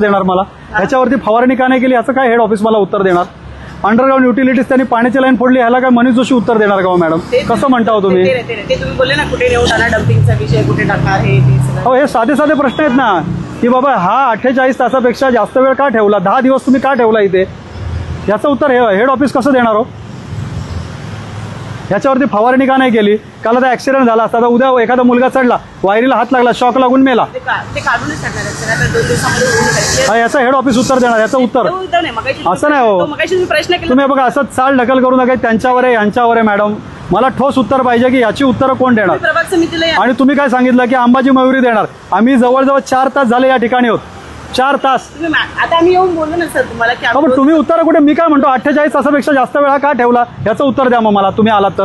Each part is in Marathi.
देणार मला? ह्याच्यावरती फवारणी का नाही केली? याचं काय हेड ऑफिस मला उत्तर देणार? अंडरग्राऊंड युटिलिटीज त्यांनी पाण्याची लाईन फोडली ह्याला काय मनीष जोशी उत्तर देणार का हो मॅडम ते- कसं म्हणता हो तुम्ही? बोलले ना कुठे डम्पिंगचा विषय कुठे टाकणार हे हो हे साधे साधे प्रश्न आहेत ना. की बाबा हा अठ्ठेचाळीस तासापेक्षा जास्त वेळ का ठेवला? दहा दिवस तुम्ही का ठेवला इथे? याचं उत्तर हे हेड ऑफिस कसं देणार हो? याच्यावरती फवारणी का नाही केली? काल आता ऍक्सिडेंट झाला असता. उद्या एखादा मुलगा चढला वायरीला हात लागला शॉक लागून मेला. याचं हेड ऑफिस उत्तर देणार याचं उत्तर. असं नाही हो. तुम्ही प्रश्न केला. तुम्ही बघा असं चाल ढकल करू नका त्यांच्यावर आहे यांच्यावर आहे मॅडम मला ठोस उत्तर पाहिजे की याची उत्तरं कोण देणार. आणि तुम्ही काय सांगितलं की अंबाजी मयुरी देणार? आम्ही जवळजवळ चार तास झाले या ठिकाणी होत चार तास. तुम्ही मा- आता आम्ही येऊन बोललो ना सर तुम्हाला की हा, पण तुम्ही उत्तर कुठे मी काय म्हणतो अठ्ठेचाळीस तासापेक्षा जास्त वेळा का ठेवला? याचं उत्तर द्या मग मला. तुम्ही आलात तर.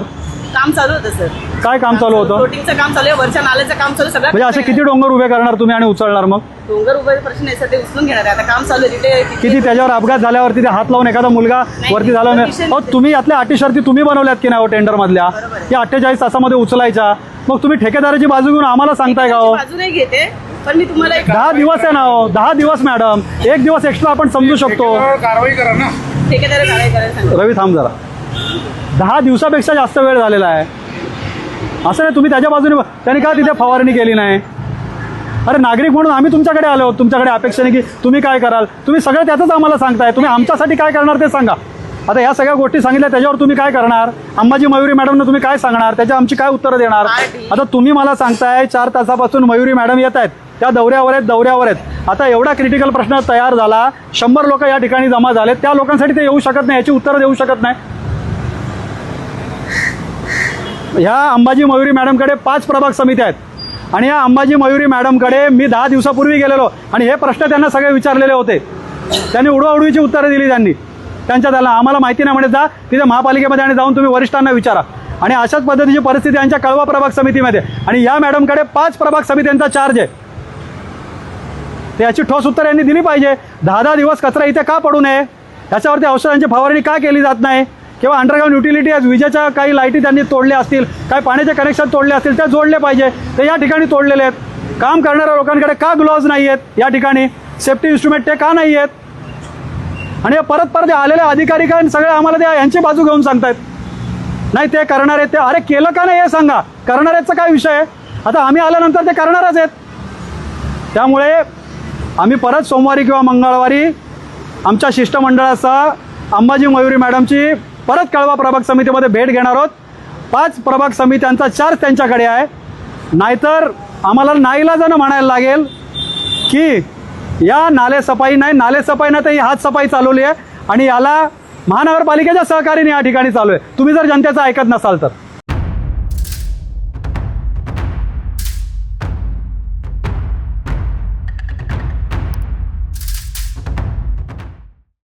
काम चालू होतं सर. काय काम चालू होतं? प्रोटीनचं काम चालू आहे वरच्या नाल्याचं काम चालू आहे, सगळं म्हणजे असे किती डोंगर उभे करणार तुम्ही आणि उचलणार मग? डोंगर उभे प्रश्न आहे सर ते उचलून घेणार आहे. आता काम चालू आहे तिथे किती त्याच्यावर अपघात झाल्यावरती ते हात लावून एखादा मुलगा वरती झाला नाही अहो, तुम्ही यातल्या अटी शर्ती तुम्ही बनवल्यात की नाही हो टेंडर मधल्या बरोबर आहे. की अठ्ठेचाळीस तासामध्ये उचलायच्या. मग तुम्ही ठेकेदाराची बाजू घेऊन आम्हाला सांगताय का हो बाजू नाही घेते पण मी तुम्हाला एक दहा दिवस आहे ना हो दहा दिवस मॅडम. एक दिवस एक्स्ट्रा आपण समजू शकतो. कारवाई करा ना ठेकेदार करायला रवी थांब जरा. दहा दिवसापेक्षा जास्त वेळ झालेला आहे. असं नाही तुम्ही त्याच्या बाजूने त्यांनी का तिथे फवारणी केली नाही? अरे नागरिक म्हणून आम्ही तुमच्याकडे आलो. आहोत तुमच्याकडे अपेक्षेने की तुम्ही काय कराल? तुम्ही सगळं त्याचंच आम्हाला सांगताय. तुम्ही आमच्यासाठी काय करणार ते सांगा. आता या सगळ्या गोष्टी सांगितल्या त्याच्यावर तुम्ही काय करणार? अंबाजी मयुरी मॅडमनं तुम्ही काय सांगणार? त्याच्या आमची काय उत्तरं देणार? आता तुम्ही मला सांगताय चार तासापासून मयुरी मॅडम येत आहेत. त्या दौऱ्यावर आहेत दौऱ्यावर आहेत. आता एवढा क्रिटिकल प्रश्न तयार झाला शंभर लोक या ठिकाणी जमा झाले त्या लोकांसाठी ते येऊ शकत नाही याची उत्तरं देऊ शकत नाही. ह्या अंबाजी मयुरी मॅडमकडे पाच प्रभाग समिती आहेत. आणि या अंबाजी मयुरी मॅडमकडे मी दहा दिवसापूर्वी गेलेलो आणि हे प्रश्न त्यांना सगळे विचारलेले होते. त्यांनी उडवाउडवीची उत्तरं दिली त्यांनी. त्यांच्या त्याला आम्हाला माहिती नाही म्हणे जा तिथे महापालिकेमध्ये आणि जाऊन तुम्ही वरिष्ठांना विचारा. आणि अशाच पद्धतीची परिस्थिती यांच्या कळवा प्रभाग समितीमध्ये. आणि या मॅडमकडे पाच प्रभाग समित्यांचा चार्ज आहे. तर याची ठोस उत्तर यांनी दिली पाहिजे. दहा दहा दिवस कचरा इथे का पडू नये? याच्यावरती औषधांची फवारणी का केली जात नाही? किंवा अंडरग्राऊंड युटिलिटी आहेत विजेच्या काही लाईटी त्यांनी तोडल्या असतील काही पाण्याचे कनेक्शन तोडले असतील ते जोडले पाहिजे. ते या ठिकाणी तोडलेले आहेत. काम करणाऱ्या लोकांकडे का ग्लोव्ज नाही आहेत या ठिकाणी सेफ्टी इन्स्ट्रुमेंट ते का नाही आहेत आणि परत परत आलेले अधिकारी काय सगळे आम्हाला त्या यांची बाजू घेऊन सांगतायत. नाही ते करणार आहेत ते. अरे केलं का नाही हे सांगा. करणाऱ्याचा काय विषय आहे? आता आम्ही आल्यानंतर ते करणारच आहेत. त्यामुळे आम्ही परत सोमवारी किंवा मंगळवारी आमच्या शिष्टमंडळासह अंबाजी मयुरी मॅडमची परत कळवा प्रभाग समितीमध्ये भेट घेणार आहोत. पाच प्रभाग समित्यांचा चार्ज त्यांच्याकडे आहे. नाहीतर आम्हाला नाईलाजानं म्हणायला लागेल की या नाले सफाई नाही नाले सफाई नाही तर ही हात सफाई चालवली आहे आणि याला महानगरपालिकेच्या सहकार्याने या ठिकाणी चालू आहे. तुम्ही जर जनतेचं ऐकत नसाल तर.